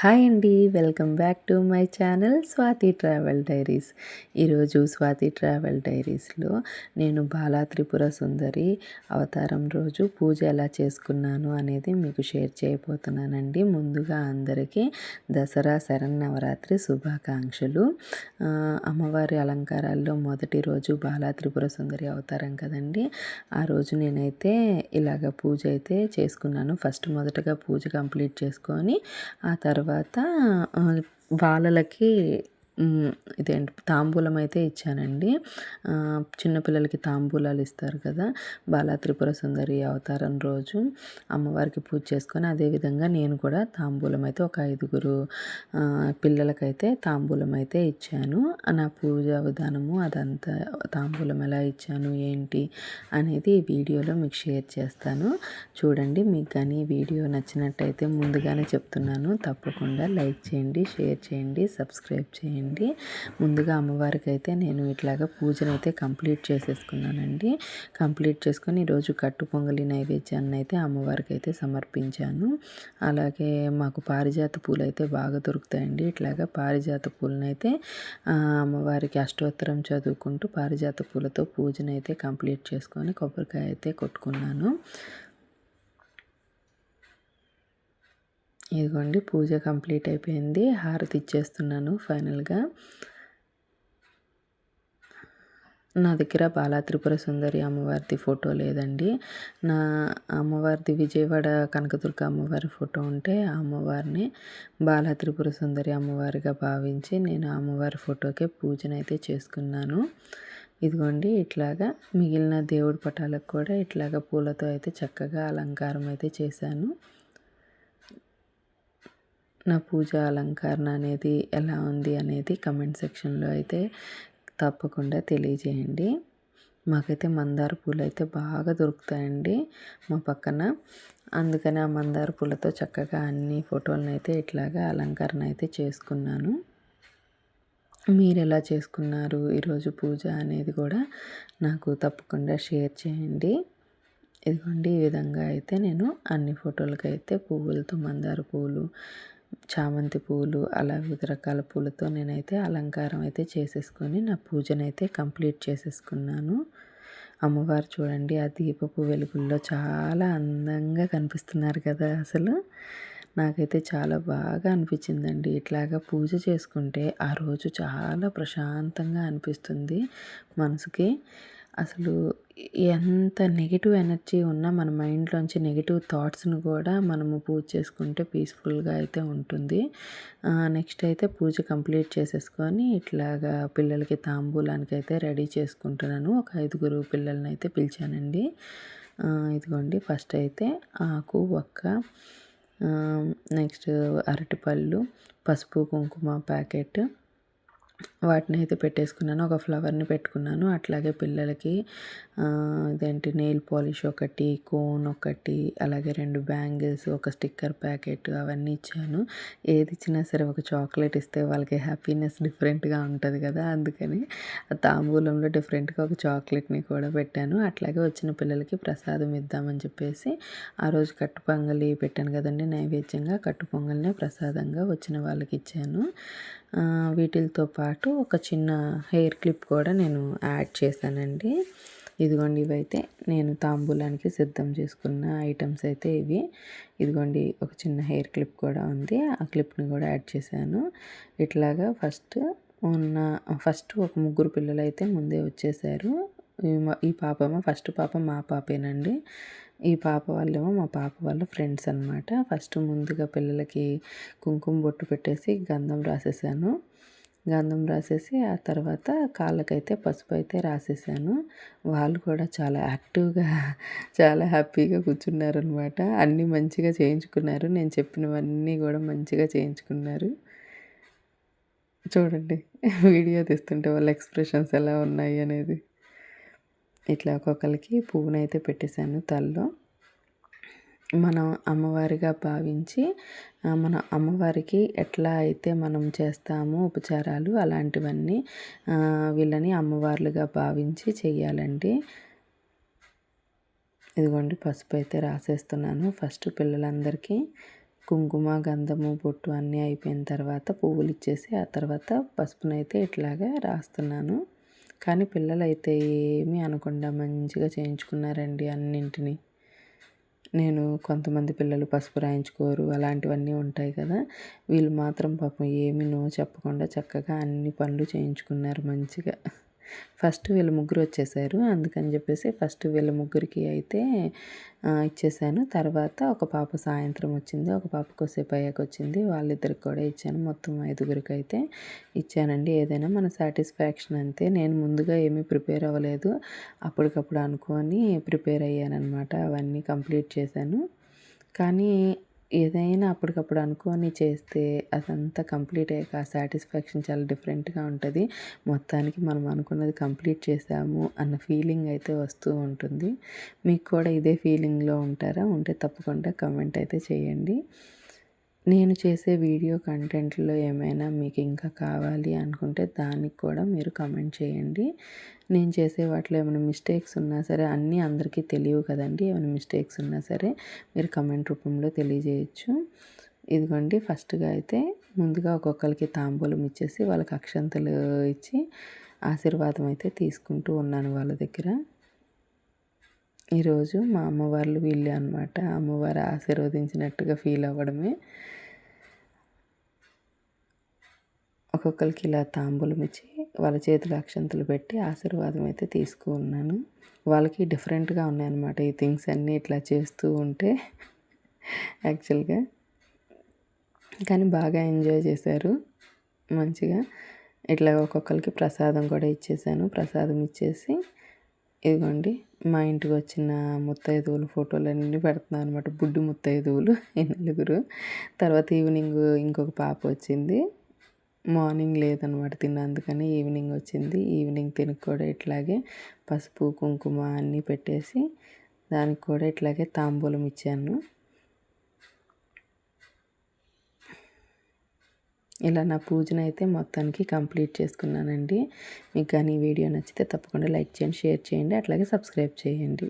Hi అండి welcome back to my channel Swathi travel diaries. ఈరోజు Swathi travel డైరీస్లో నేను బాలా త్రిపుర సుందరి అవతారం రోజు పూజ ఎలా చేసుకున్నాను అనేది మీకు షేర్ చేయబోతున్నానండి. ముందుగా అందరికీ దసరా శరన్నవరాత్రి శుభాకాంక్షలు. అమ్మవారి అలంకారాల్లో మొదటి రోజు బాలా త్రిపుర సుందరి అవతారం కదండి. ఆ రోజు నేనైతే ఇలాగ పూజ అయితే చేసుకున్నాను. ఫస్ట్ మొదటగా పూజ కంప్లీట్ చేసుకొని ఆ తర్వాత తర్వాత వాళ్ళకి ఇదేంటి? తాంబూలం అయితే ఇచ్చానండి చిన్నపిల్లలకి తాంబూలాలు ఇస్తారు కదా. బాలా త్రిపుర సుందరి అవతారం రోజు అమ్మవారికి పూజ చేసుకొని అదేవిధంగా నేను కూడా తాంబూలం అయితే ఒక ఐదుగురు పిల్లలకైతే తాంబూలం అయితే ఇచ్చాను. నా పూజ విధానము అదంతా తాంబూలం ఎలా ఇచ్చాను ఏంటి అనేది ఈ వీడియోలో మీకు షేర్ చేస్తాను. చూడండి మీకు కానీ వీడియో నచ్చినట్టయితే ముందుగానే చెప్తున్నాను. తప్పకుండా లైక్ చేయండి షేర్ చేయండి సబ్స్క్రైబ్ చేయండి. అండి ముందుగా అమ్మవారికి అయితే నేను ఇట్లాగా పూజనైతే కంప్లీట్ చేసేసుకున్నానండి. కంప్లీట్ చేసుకొని ఈరోజు కట్టు పొంగలి నైవేద్యాన్ని అయితే అమ్మవారికి అయితే సమర్పించాను. అలాగే మాకు పారిజాత పూలు అయితే బాగా దొరుకుతాయండి. ఇట్లాగా పారిజాత పూలను అయితే అమ్మవారికి అష్టోత్తరం చదువుకుంటూ పారిజాత పూలతో పూజనైతే కంప్లీట్ చేసుకొని కొబ్బరికాయ అయితే కొట్టుకున్నాను. ఇదిగోండి పూజ కంప్లీట్ అయిపోయింది. హారతి ఇచ్చేస్తున్నాను ఫైనల్గా. నా దగ్గర బాలా త్రిపుర సుందరి అమ్మవారిది ఫోటో లేదండి. నా అమ్మవారిది విజయవాడ కనకదుర్గ అమ్మవారి ఫోటో ఉంటే ఆ అమ్మవారిని బాలా త్రిపుర సుందరి అమ్మవారిగా భావించి నేను అమ్మవారి ఫోటోకే పూజనైతే చేసుకున్నాను. ఇదిగోండి ఇట్లాగా మిగిలిన దేవుడి పటాలకు కూడా ఇట్లాగా పూలతో అయితే చక్కగా అలంకారం అయితే చేశాను. నా పూజ అలంకరణ అనేది ఎలా ఉంది అనేది కమెంట్ సెక్షన్లో అయితే తప్పకుండా తెలియజేయండి. మాకైతే మందార పూలు అయితే బాగా దొరుకుతాయండి మా పక్కన. అందుకని ఆ మందార పూలతో చక్కగా అన్ని ఫోటోలను అయితే ఇట్లాగా అలంకరణ అయితే చేసుకున్నాను. మీరు ఎలా చేసుకున్నారు ఈరోజు పూజ అనేది కూడా నాకు తప్పకుండా షేర్ చేయండి. ఇదిగోండి ఈ విధంగా అయితే నేను అన్ని ఫోటోలకైతే పువ్వులతో మందార పువ్వులు చామంతి పూలు అలా వివిధ రకాల పూలతో నేనైతే అలంకారం అయితే చేసేసుకొని నా పూజనైతే కంప్లీట్ చేసేసుకున్నాను. అమ్మవారు చూడండి ఆ దీపపు వెలుగుల్లో చాలా అందంగా కనిపిస్తున్నారు కదా అసలు. నాకైతే చాలా బాగా అనిపించిందండి. ఇట్లాగా పూజ చేసుకుంటే ఆ రోజు చాలా ప్రశాంతంగా అనిపిస్తుంది మనసుకి. అసలు ఎంత నెగిటివ్ ఎనర్జీ ఉన్నా మన మైండ్లోంచి నెగిటివ్ థాట్స్ను కూడా మనము పూజ చేసుకుంటే పీస్ఫుల్గా అయితే ఉంటుంది. నెక్స్ట్ అయితే పూజ కంప్లీట్ చేసేసుకొని ఇట్లాగా పిల్లలకి తాంబూలానికి అయితే రెడీ చేసుకుంటున్నాను. ఒక ఐదుగురు పిల్లల్ని అయితే పిలిచానండి. ఇదిగోండి ఫస్ట్ అయితే ఆకు ఒక్క నెక్స్ట్ అరటిపళ్ళు పసుపు కుంకుమ ప్యాకెట్ వాటిని అయితే పెట్టేసుకున్నాను. ఒక ఫ్లవర్ని పెట్టుకున్నాను. అట్లాగే పిల్లలకి ఇదేంటి నెయిల్ పాలిష్ ఒకటి కోన్ ఒకటి అలాగే రెండు బ్యాంగిల్స్ ఒక స్టిక్కర్ ప్యాకెట్ అవన్నీ ఇచ్చాను. ఏది ఇచ్చినా సరే ఒక చాక్లెట్ ఇస్తే వాళ్ళకి హ్యాపీనెస్ డిఫరెంట్గా ఉంటుంది కదా. అందుకని తాంబూలంలో డిఫరెంట్గా ఒక చాక్లెట్ని కూడా పెట్టాను. అట్లాగే వచ్చిన పిల్లలకి ప్రసాదం ఇద్దామని చెప్పేసి ఆ రోజు కట్టు పొంగలి పెట్టాను కదండి. నైవేద్యంగా కట్టు పొంగల్ని ప్రసాదంగా వచ్చిన వాళ్ళకి ఇచ్చాను. వీటితో పాటు ఒక చిన్న హెయిర్ క్లిప్ కూడా నేను యాడ్ చేశానండి. ఇదిగోండి ఇవైతే నేను తాంబూలానికి సిద్ధం చేసుకున్న ఐటమ్స్ అయితే ఇవి. ఇదిగోండి ఒక చిన్న హెయిర్ క్లిప్ కూడా ఉంది. ఆ క్లిప్ని కూడా యాడ్ చేశాను. ఇట్లాగా ఫస్ట్ ఉన్న ఫస్ట్ ఒక ముగ్గురు పిల్లలు అయితే ముందే వచ్చేసారు. ఈ పాపేమో? ఫస్ట్ పాప మా పాపేనండి. ఈ పాప వాళ్ళేమో మా పాప వాళ్ళ ఫ్రెండ్స్ అనమాట ఫస్ట్ ముందుగా పిల్లలకి కుంకుమ బొట్టు పెట్టేసి గంధం రాసేసాను. గంధం రాసేసి ఆ తర్వాత కాళ్ళకైతే పసుపు అయితే రాసేసాను. వాళ్ళు కూడా చాలా యాక్టివ్గా చాలా హ్యాపీగా కూర్చున్నారనమాట. అన్నీ మంచిగా చేయించుకున్నారు. నేను చెప్పినవన్నీ కూడా మంచిగా చేయించుకున్నారు. చూడండి వీడియో తీస్తుంటే వాళ్ళ ఎక్స్ప్రెషన్స్ ఎలా ఉన్నాయి అనేది. ఇట్లా ఒక్కొక్కరికి పువ్వునైతే పెట్టేశాను తల్లో. మనం అమ్మవారిగా భావించి మన అమ్మవారికి ఎట్లా అయితే మనం చేస్తామో ఉపచారాలు అలాంటివన్నీ వీళ్ళని అమ్మవార్లుగా భావించి చెయ్యాలండి. ఇదిగోండి పసుపు అయితే రాసేస్తున్నాను. ఫస్ట్ పిల్లలందరికీ కుంకుమ గంధము బొట్టు అన్నీ అయిపోయిన తర్వాత పువ్వులు ఇచ్చేసి ఆ తర్వాత పసుపునైతే ఇట్లాగా రాస్తున్నాను. కానీ పిల్లలు అయితే ఏమీ అనకుండా మంచిగా చేయించుకున్నారండి అన్నింటినీ. నేను కొంతమంది పిల్లలు పసుపు రాయించుకోరు అలాంటివన్నీ ఉంటాయి కదా. వీళ్ళు మాత్రం పాపం ఏమీ నో చెప్పకుండా చక్కగా అన్ని పనులు చేయించుకున్నారు మంచిగా. ఫస్ట్ వీళ్ళ ముగ్గురు వచ్చేసారు. అందుకని చెప్పేసి ఫస్ట్ వీళ్ళ ముగ్గురికి అయితే ఇచ్చేసాను. తర్వాత ఒక పాప సాయంత్రం వచ్చింది. ఒక పాప కొద్దిసేపు అయ్యాక వచ్చింది. వాళ్ళిద్దరికి కూడా ఇచ్చాను. మొత్తం ఐదుగురికి అయితే ఇచ్చానండి. ఏదైనా మన సాటిస్ఫాక్షన్ అంతే. నేను ముందుగా ఏమీ ప్రిపేర్ అవ్వలేదు. అప్పటికప్పుడు అనుకొని ప్రిపేర్ అయ్యానమాట అవన్నీ కంప్లీట్ చేశాను. కానీ ఏదైనా అప్పటికప్పుడు అనుకొని చేస్తే అదంతా కంప్లీట్ అయ్యాక ఆ సాటిస్ఫాక్షన్ చాలా డిఫరెంట్గా ఉంటుంది. మొత్తానికి మనం అనుకున్నది కంప్లీట్ చేసాము అన్న ఫీలింగ్ అయితే వస్తూ ఉంటుంది. మీకు కూడా ఇదే ఫీలింగ్లో ఉంటారా? ఉంటే తప్పకుండా కమెంట్ అయితే చేయండి. నేను చేసే వీడియో కంటెంట్లో ఏమైనా మీకు ఇంకా కావాలి అనుకుంటే దానికి కూడా మీరు కమెంట్ చేయండి. నేను చేసే వాటిలో ఏమైనా మిస్టేక్స్ ఉన్నా సరే అన్నీ అందరికీ తెలియవు కదండి. ఏమైనా మిస్టేక్స్ ఉన్నా సరే మీరు కమెంట్ రూపంలో తెలియజేయచ్చు. ఇదిగోండి ఫస్ట్గా అయితే ముందుగా ఒక్కొక్కరికి తాంబూలం ఇచ్చేసి వాళ్ళకి అక్షంతలు ఇచ్చి ఆశీర్వాదం అయితే తీసుకుంటూ ఉన్నాను వాళ్ళ దగ్గర. ఈరోజు మా అమ్మవార్లు వీళ్ళే అనమాట అమ్మవారు ఆశీర్వదించినట్టుగా ఫీల్ అవ్వడమే. ఒక్కొక్కరికి ఇలా తాంబూలం ఇచ్చి వాళ్ళ చేతులు అక్షంతలు పెట్టి ఆశీర్వాదం అయితే తీసుకున్నాను వాళ్ళకి డిఫరెంట్గా ఉన్నాయన్నమాట ఈ థింగ్స్ అన్నీ ఇట్లా చేస్తూ ఉంటే యాక్చువల్గా. కానీ బాగా ఎంజాయ్ చేశారు. మంచిగా. ఇట్లా ఒక్కొక్కరికి ప్రసాదం కూడా ఇచ్చేసాను. ప్రసాదం ఇచ్చేసి ఇదిగోండి. మా ఇంటికి వచ్చిన ముత్తైదువులు ఫోటోలన్నీ పెడుతున్నాను అనమాట బుడ్డి ముత్తైదువులు నలుగురు. తర్వాత ఈవినింగ్ ఇంకొక పాప వచ్చింది. మార్నింగ్ లేదనమాట తిన్నందుకని ఈవినింగ్ వచ్చింది. ఈవినింగ్ తినకు కూడా ఇట్లాగే పసుపు కుంకుమ అన్నీ పెట్టేసి దానికి కూడా ఇట్లాగే తాంబూలం ఇచ్చాను. ఇలా నా పూజను అయితే మొత్తానికి కంప్లీట్ చేసుకున్నానండి. మీకు కానీ వీడియో నచ్చితే తప్పకుండా లైక్ చేయండి షేర్ చేయండి అట్లాగే సబ్స్క్రైబ్ చేయండి.